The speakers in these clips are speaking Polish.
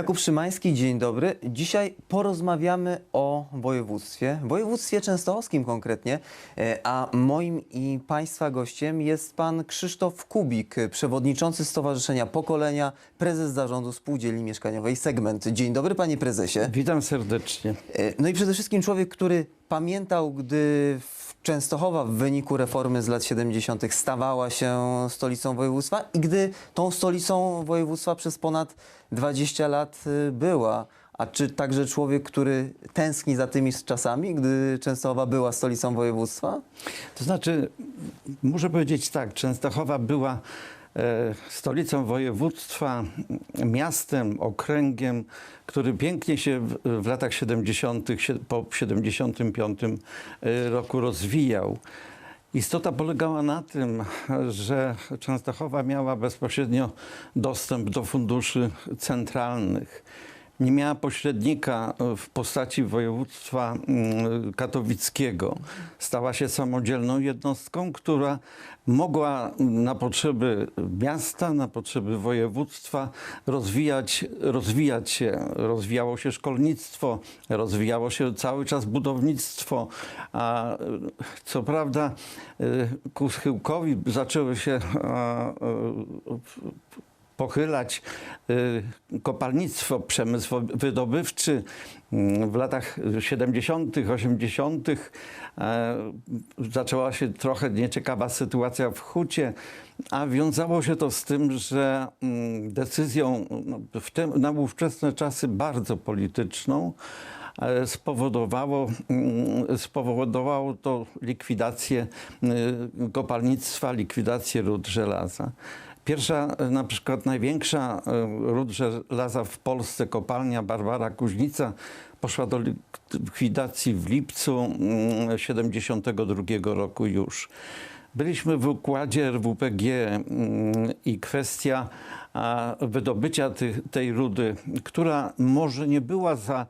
Jakub Szymański, dzień dobry. Dzisiaj porozmawiamy o województwie, województwie częstochowskim konkretnie, e, a moim i Państwa gościem jest pan Krzysztof Kubik, przewodniczący Stowarzyszenia Pokolenia, prezes zarządu Spółdzielni Mieszkaniowej Segment. Dzień dobry panie prezesie. Witam serdecznie. E, No i przede wszystkim człowiek, który pamiętał, gdy w Częstochowa w wyniku reformy z lat 70. stawała się stolicą województwa i gdy tą stolicą województwa przez ponad 20 lat y, była. A czy także człowiek, który tęskni za tymi czasami, gdy Częstochowa była stolicą województwa? To znaczy, muszę powiedzieć tak, Częstochowa była stolicą województwa, miastem, okręgiem, który pięknie się w, latach 70., sie- po 75 e, roku rozwijał. Istota polegała na tym, że Częstochowa miała bezpośrednio dostęp do funduszy centralnych. Nie miała pośrednika w postaci województwa mm, katowickiego. Stała się samodzielną jednostką, która mogła na potrzeby miasta, na potrzeby województwa rozwijać, rozwijać się. Rozwijało się szkolnictwo, rozwijało się cały czas budownictwo, a e, co prawda e, ku schyłkowi zaczęły się e, pochylać y, kopalnictwo, przemysł wydobywczy. Mm, W latach 70., 80. e, zaczęła się trochę nieciekawa sytuacja w hucie, a wiązało się to z tym, że mm, decyzją no, w te, na ówczesne czasy bardzo polityczną e, spowodowało, mm, spowodowało to likwidację y, kopalnictwa, likwidację rud żelaza. Pierwsza, e, na przykład największa e, ród żelaza w Polsce, kopalnia Barbara Kuźnica, poszła do likwidacji w lipcu mm, 72 roku już. Byliśmy w układzie RWPG mm, i kwestia wydobycia tej rudy, która może nie była za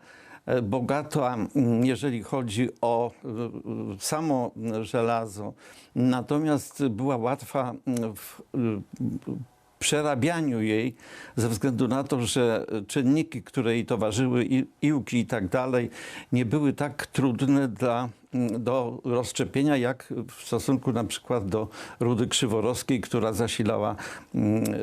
bogata, mm, jeżeli chodzi o y, samo żelazo, natomiast była łatwa w y, przerabianiu jej ze względu na to, że czynniki, które jej towarzyszyły, iłki i tak dalej, nie były tak trudne dla, do rozszczepienia, jak w stosunku na przykład do rudy krzyworowskiej, która zasilała mm, y,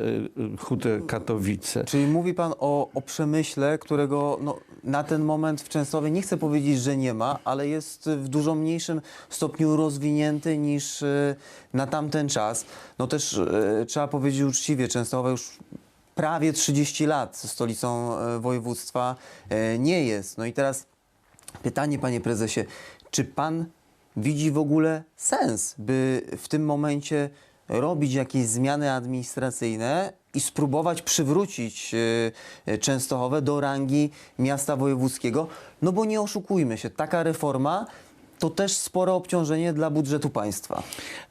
y, hutę Katowice. Czyli mówi pan o, o przemyśle, którego no, na ten moment w Częstochowie nie chcę powiedzieć, że nie ma, ale jest w dużo mniejszym stopniu rozwinięty niż e, na tamten czas. No też e, trzeba powiedzieć uczciwie, Częstochowa już prawie 30 lat stolicą województwa nie jest. No i teraz pytanie, panie prezesie, czy pan widzi w ogóle sens, by w tym momencie robić jakieś zmiany administracyjne i spróbować przywrócić e, e, Częstochowę do rangi miasta wojewódzkiego? No bo nie oszukujmy się, taka reforma to też spore obciążenie dla budżetu państwa.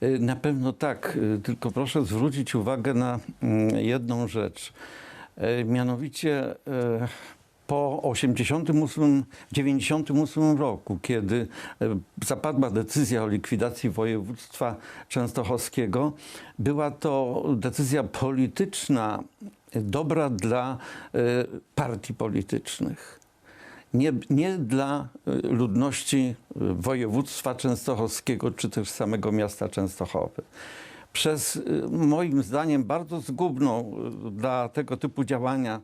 Y, Na pewno tak, tylko proszę zwrócić uwagę na mm, jedną rzecz. Mianowicie po 88, 98 roku, kiedy y, zapadła decyzja o likwidacji województwa częstochowskiego, była to decyzja polityczna, y, dobra dla y, partii politycznych nie, nie dla ludności województwa częstochowskiego czy też samego miasta Częstochowy. Przez moim zdaniem bardzo zgubną dla tego typu działania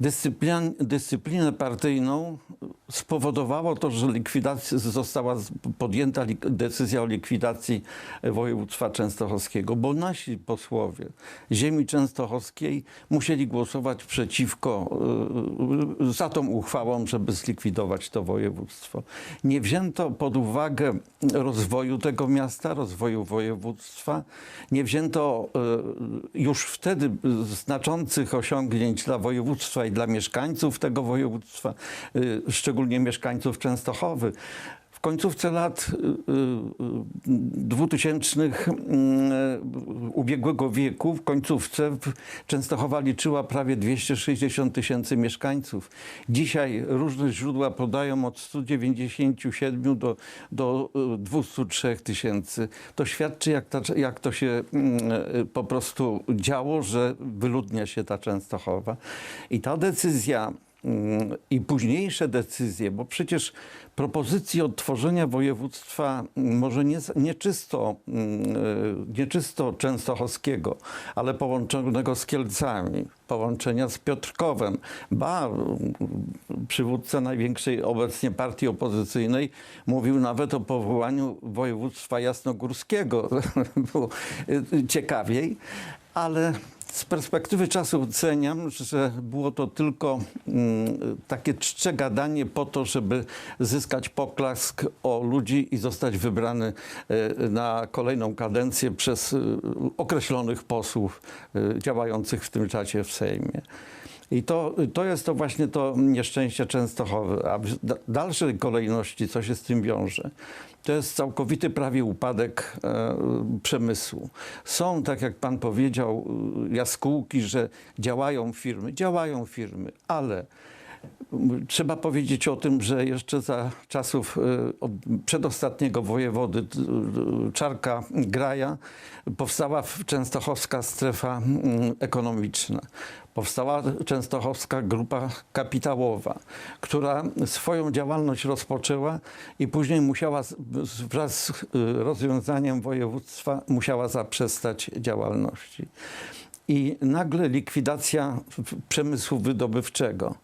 dyscyplin, dyscyplinę partyjną spowodowało to, że likwidacja, została podjęta decyzja o likwidacji województwa częstochowskiego, bo nasi posłowie ziemi częstochowskiej musieli głosować przeciwko y, za tą uchwałą, żeby zlikwidować to województwo. Nie wzięto pod uwagę rozwoju tego miasta, rozwoju województwa. Nie wzięto y, już wtedy znaczących osiągnięć dla województwa i dla mieszkańców tego województwa, y, szczególnie mieszkańców Częstochowy. Końcówce lat y, y, y, 2000 y, ubiegłego wieku, w końcówce Częstochowa liczyła prawie 260 tysięcy mieszkańców. Dzisiaj różne źródła podają od 197 do, do y, 203 tysięcy. To świadczy, jak, ta, jak to się mm, y, po prostu działo, że wyludnia się ta Częstochowa. I ta decyzja mm, i późniejsze decyzje, bo przecież propozycji odtworzenia województwa mm, może nie, czysto, mm, e, nie czysto częstochowskiego, ale połączonego z Kielcami, połączenia z Piotrkowem, ba, mm, przywódca największej obecnie partii opozycyjnej mówił nawet o powołaniu województwa jasnogórskiego. Było e, ciekawiej, ale z perspektywy czasu oceniam, że było to tylko mm, takie czcze gadanie po to, żeby zyskać poklask o ludzi i zostać wybrany e, na kolejną kadencję przez e, określonych posłów e, działających w tym czasie w Sejmie. I to, to jest to właśnie to nieszczęście Częstochowy. A w da- dalszej kolejności, co się z tym wiąże, to jest całkowity prawie upadek e, przemysłu. Są, tak jak pan powiedział, e, jaskółki, że działają firmy. Działają firmy, ale trzeba powiedzieć o tym, że jeszcze za czasów od- przedostatniego wojewody d- d- Czarka Graja powstała częstochowska strefa mm, ekonomiczna. Powstała Częstochowska Grupa Kapitałowa, która swoją działalność rozpoczęła i później musiała wraz z y, rozwiązaniem województwa musiała zaprzestać działalności. I nagle likwidacja przemysłu wydobywczego.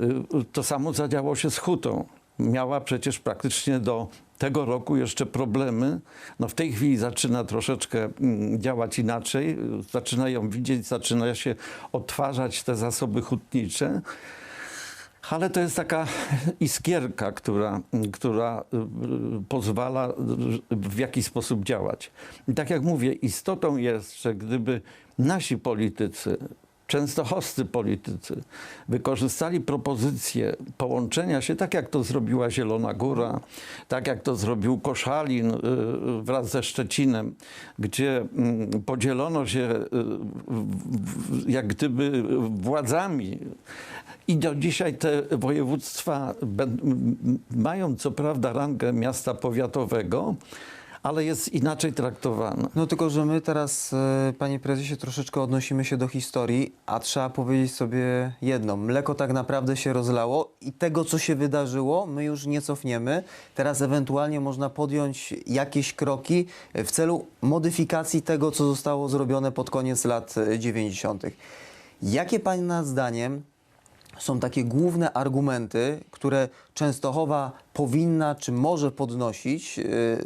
Y, To samo zadziało się z hutą. Miała przecież praktycznie do tego roku jeszcze problemy. No w tej chwili zaczyna troszeczkę mm, działać inaczej. Zaczyna ją widzieć, zaczyna się odtwarzać te zasoby hutnicze. Ale to jest taka iskierka, która, która y, y, pozwala y, w jakiś sposób działać. I tak jak mówię, istotą jest, że gdyby nasi politycy, częstochowscy politycy wykorzystali propozycję połączenia się, tak jak to zrobiła Zielona Góra, tak jak to zrobił Koszalin y, wraz ze Szczecinem, gdzie mm, podzielono się y, jak gdyby władzami. I do dzisiaj te województwa mają co prawda rangę miasta powiatowego, ale jest inaczej traktowane. No tylko, że my teraz, e, panie prezesie, troszeczkę odnosimy się do historii, a trzeba powiedzieć sobie jedno. Mleko tak naprawdę się rozlało i tego, co się wydarzyło, my już nie cofniemy. Teraz ewentualnie można podjąć jakieś kroki w celu modyfikacji tego, co zostało zrobione pod koniec lat e, 90. Jakie pana zdaniem są takie główne argumenty, które Częstochowa powinna czy może podnosić e,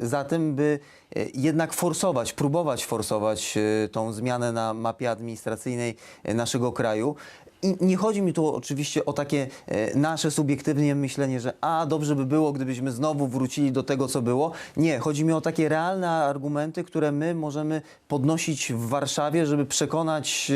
za tym, by e, jednak forsować, próbować forsować e, tą zmianę na mapie administracyjnej naszego kraju. I nie chodzi mi tu oczywiście o takie e, nasze subiektywne myślenie, że a dobrze by było, gdybyśmy znowu wrócili do tego, co było. Nie, chodzi mi o takie realne argumenty, które my możemy podnosić w Warszawie, żeby przekonać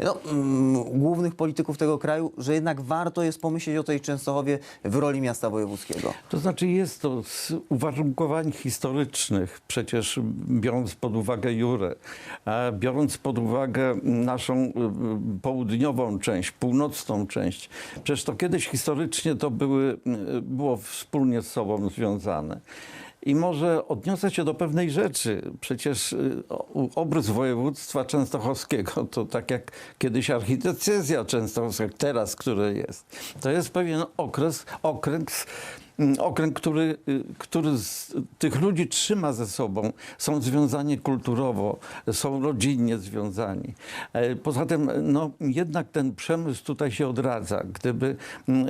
e, no, mm, głównych polityków tego kraju, że jednak warto jest pomyśleć o tej Częstochowie w roli miasta wojewódzkiego. To znaczy jest to z uwarunkowań historycznych, przecież biorąc pod uwagę Jurę, biorąc pod uwagę naszą y, y, południową część, północną część, przecież to kiedyś historycznie to były, było wspólnie z sobą związane. I może odniosę się do pewnej rzeczy. Przecież y, obrys województwa częstochowskiego to tak jak kiedyś architekcja częstochowska, teraz, które jest. To jest pewien okres, okręg, okręg, który, y, który z tych ludzi trzyma ze sobą. Są związani kulturowo, są rodzinnie związani. E, Poza tym, no, jednak ten przemysł tutaj się odradza. Gdyby mm,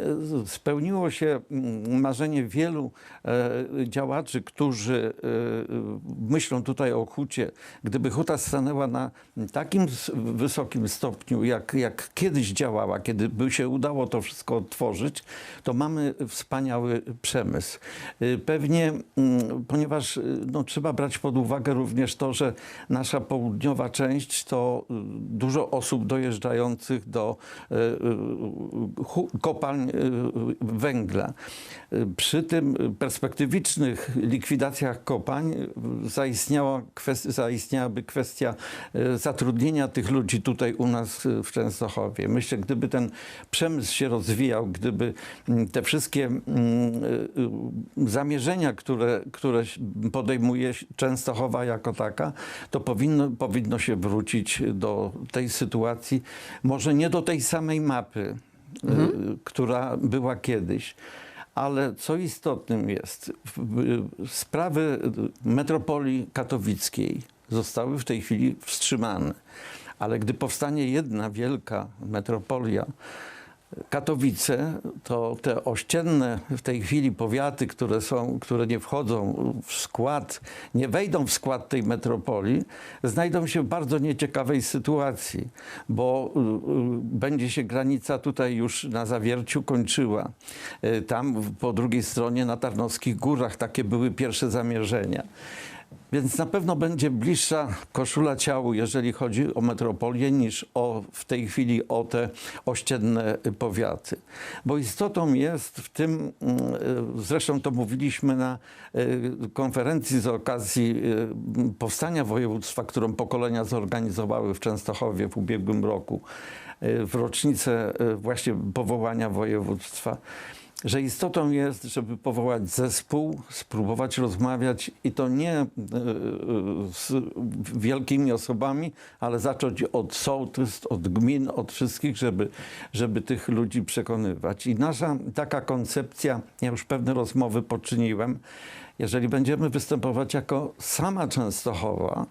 spełniło się mm, marzenie wielu e, działaczy, którzy e, myślą tutaj o hucie, gdyby huta stanęła na takim wysokim stopniu, jak, jak kiedyś działała, kiedy by się udało to wszystko odtworzyć, to mamy wspaniały przemysł. Y, Pewnie, mm, ponieważ y, no, trzeba brać pod uwagę również to, że nasza południowa część to y, dużo osób dojeżdżających do kopalń węgla. Przy tym perspektywicznych likwidacjach kopań y, zaistniała kwest- zaistniałaby kwestia zatrudnienia tych ludzi tutaj u nas w Częstochowie. Myślę, gdyby ten przemysł się rozwijał, gdyby mm, te wszystkie mm, zamierzenia, które, które podejmuje Częstochowa jako taka, to powinno, powinno się wrócić do tej sytuacji, może nie do tej samej mapy, y, która była kiedyś. Ale co istotnym jest, sprawy metropolii katowickiej zostały w tej chwili wstrzymane. Ale gdy powstanie jedna wielka metropolia, Katowice, to te ościenne w tej chwili powiaty, które, są, które nie wchodzą w skład, nie wejdą w skład tej metropolii, znajdą się w bardzo nieciekawej sytuacji, bo y, y, będzie się granica tutaj już na zawierciu kończyła. Y, Tam po drugiej stronie na Tarnowskich Górach takie były pierwsze zamierzenia. Więc na pewno będzie bliższa koszula ciału, jeżeli chodzi o metropolię, niż o, w tej chwili o te ościenne powiaty. Bo istotą jest w tym, mm, y, zresztą to mówiliśmy na y, konferencji z okazji y, powstania województwa, którą pokolenia zorganizowały w Częstochowie w ubiegłym roku, w rocznicę właśnie powołania województwa że istotą jest, żeby powołać zespół, spróbować rozmawiać i to nie e, e, z wielkimi osobami, ale zacząć od sołtys, od gmin, od wszystkich, żeby, żeby tych ludzi przekonywać. I nasza taka koncepcja, ja już pewne rozmowy poczyniłem, jeżeli będziemy występować jako sama Częstochowa,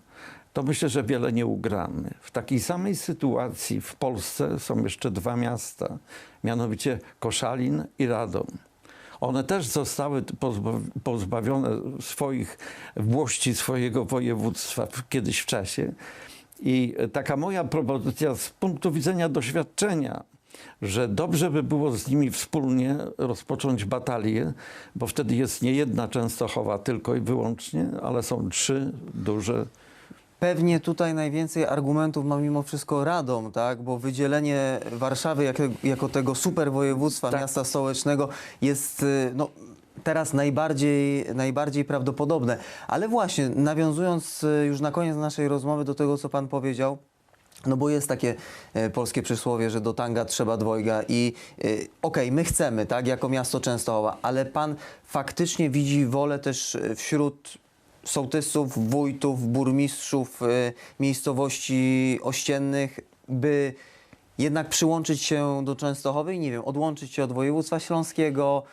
to myślę, że wiele nie ugramy. W takiej samej sytuacji w Polsce są jeszcze dwa miasta, mianowicie Koszalin i Radom. One też zostały pozba- pozbawione swoich włości, swojego województwa kiedyś w czasie. I taka moja propozycja z punktu widzenia doświadczenia, że dobrze by było z nimi wspólnie rozpocząć batalię, bo wtedy jest nie jedna Częstochowa tylko i wyłącznie, ale są trzy duże Pewnie tutaj najwięcej argumentów ma mimo wszystko Radom, tak? bo wydzielenie Warszawy jako, jako tego superwojewództwa, Tak. miasta stołecznego jest y, no, teraz najbardziej, najbardziej prawdopodobne. Ale właśnie, nawiązując y, już na koniec naszej rozmowy do tego, co Pan powiedział, no bo jest takie e, polskie przysłowie, że do tanga trzeba dwojga i e, okej, my chcemy, tak, jako miasto Częstochowa, ale pan faktycznie widzi wolę też e, wśród sołtysów, wójtów, burmistrzów e, miejscowości ościennych, by jednak przyłączyć się do Częstochowy i nie wiem, odłączyć się od województwa śląskiego,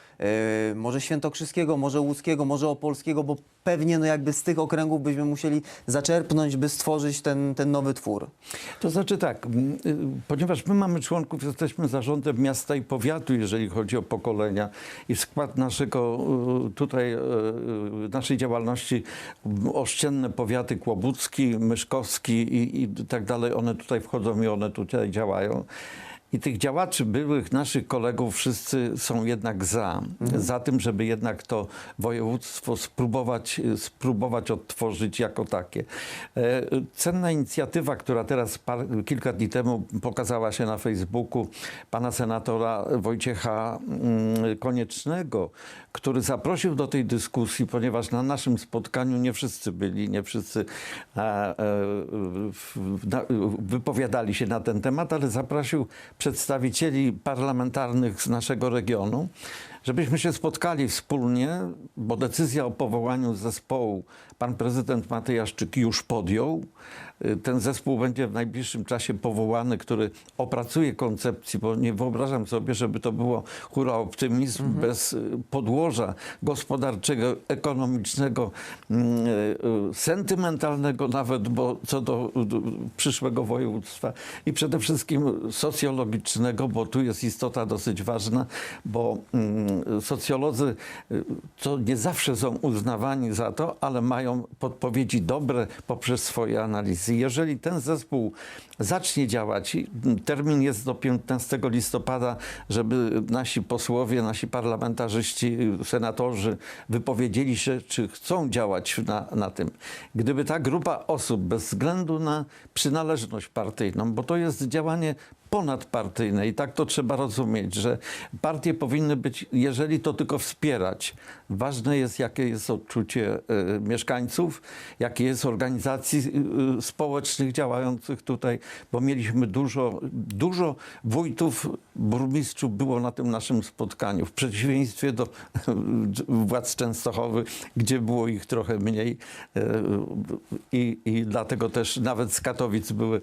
może świętokrzyskiego, może łódzkiego, może opolskiego, bo pewnie no jakby z tych okręgów byśmy musieli zaczerpnąć, by stworzyć ten, ten nowy twór. To znaczy tak, m, y, ponieważ my mamy członków, jesteśmy zarządem miasta i powiatu, jeżeli chodzi o pokolenia i skład naszego y, tutaj, y, naszej działalności ościenne powiaty Kłobucki, Myszkowski i, i tak dalej, one tutaj wchodzą i one tutaj działają. I tych działaczy, byłych naszych kolegów, wszyscy są jednak za. Za tym, żeby jednak to województwo spróbować, spróbować odtworzyć jako takie. E, Cenna inicjatywa, która teraz par, kilka dni temu pokazała się na Facebooku pana senatora Wojciecha mm, Koniecznego, który zaprosił do tej dyskusji, ponieważ na naszym spotkaniu nie wszyscy byli, nie wszyscy e, e, w- na- wypowiadali się na ten temat, ale zaprosił przedstawicieli parlamentarnych z naszego regionu, żebyśmy się spotkali wspólnie, bo decyzja o powołaniu zespołu pan prezydent Matejaszczyk już podjął. Y, Ten zespół będzie w najbliższym czasie powołany, który opracuje koncepcję, bo nie wyobrażam sobie, żeby to było hura optymizm bez y, podłoża gospodarczego, ekonomicznego, mm, y, sentymentalnego nawet, bo co do przyszłego województwa i przede wszystkim socjologicznego, bo tu jest istota dosyć ważna, bo mm, socjolodzy to nie zawsze są uznawani za to, ale mają podpowiedzi dobre poprzez swoje analizy. Więc jeżeli ten zespół zacznie działać, termin jest do 15 listopada, żeby nasi posłowie, nasi parlamentarzyści, senatorzy wypowiedzieli się, czy chcą działać na, na tym. Gdyby ta grupa osób, bez względu na przynależność partyjną, bo to jest działanie ponadpartyjne. I tak to trzeba rozumieć, że partie powinny być, jeżeli to tylko wspierać, ważne jest, jakie jest odczucie e, mieszkańców, jakie jest organizacji e, społecznych działających tutaj, bo mieliśmy dużo, dużo wójtów, burmistrzów było na tym naszym spotkaniu, w przeciwieństwie do władz Częstochowy, gdzie było ich trochę mniej i, dlatego też nawet z Katowic były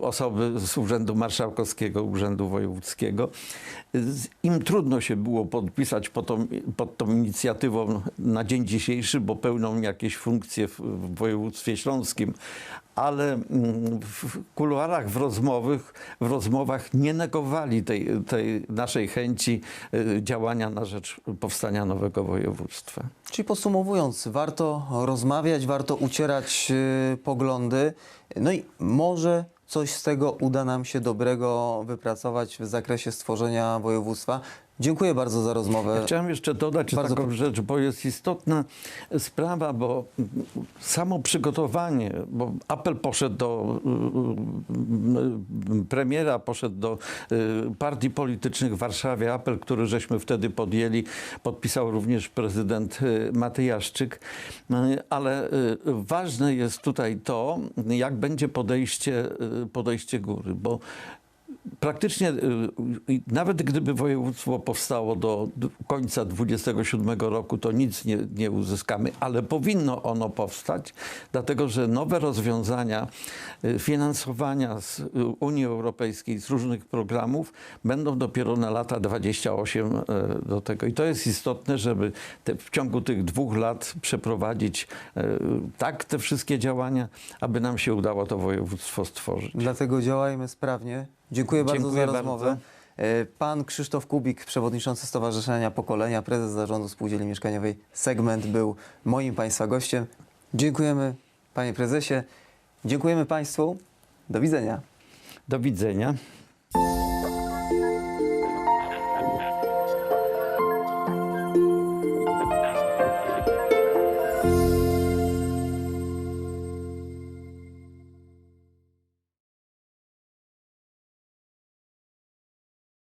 osoby z Urzędu Marszałkowskiego, Urzędu Wojewódzkiego. Im trudno się było podpisać pod tą, pod tą inicjatywą na dzień dzisiejszy, bo pełnią jakieś funkcje w, w województwie śląskim, ale mm, w kuluarach w, rozmowych, w rozmowach nie negowali tej, tej naszej chęci y, działania na rzecz powstania nowego województwa. Czyli podsumowując, warto rozmawiać, warto ucierać y, poglądy, no i może coś z tego uda nam się dobrego wypracować w zakresie stworzenia województwa. Dziękuję bardzo za rozmowę. Chciałem jeszcze dodać Bardzo taką rzecz, bo jest istotna sprawa, bo samo przygotowanie, bo apel poszedł do y, premiera, poszedł do y, partii politycznych w Warszawie, apel, który żeśmy wtedy podjęli, podpisał również prezydent y, Matyjaszczyk, Y, ale ważne jest tutaj to, jak będzie podejście, podejście góry, bo praktycznie y, nawet gdyby województwo powstało do końca 27 roku, to nic nie, nie uzyskamy, ale powinno ono powstać, dlatego że nowe rozwiązania y, finansowania z y, Unii Europejskiej, z różnych programów będą dopiero na lata 28 y, do tego. I to jest istotne, żeby te, w ciągu tych dwóch lat przeprowadzić tak te wszystkie działania, aby nam się udało to województwo stworzyć. Dlatego działajmy sprawnie. Dziękuję bardzo Dziękuję za rozmowę. E, Pan Krzysztof Kubik, przewodniczący Stowarzyszenia Pokolenia, prezes zarządu Spółdzielni Mieszkaniowej Segment był moim Państwa gościem. Dziękujemy Panie Prezesie. Dziękujemy Państwu. Do widzenia. Do widzenia.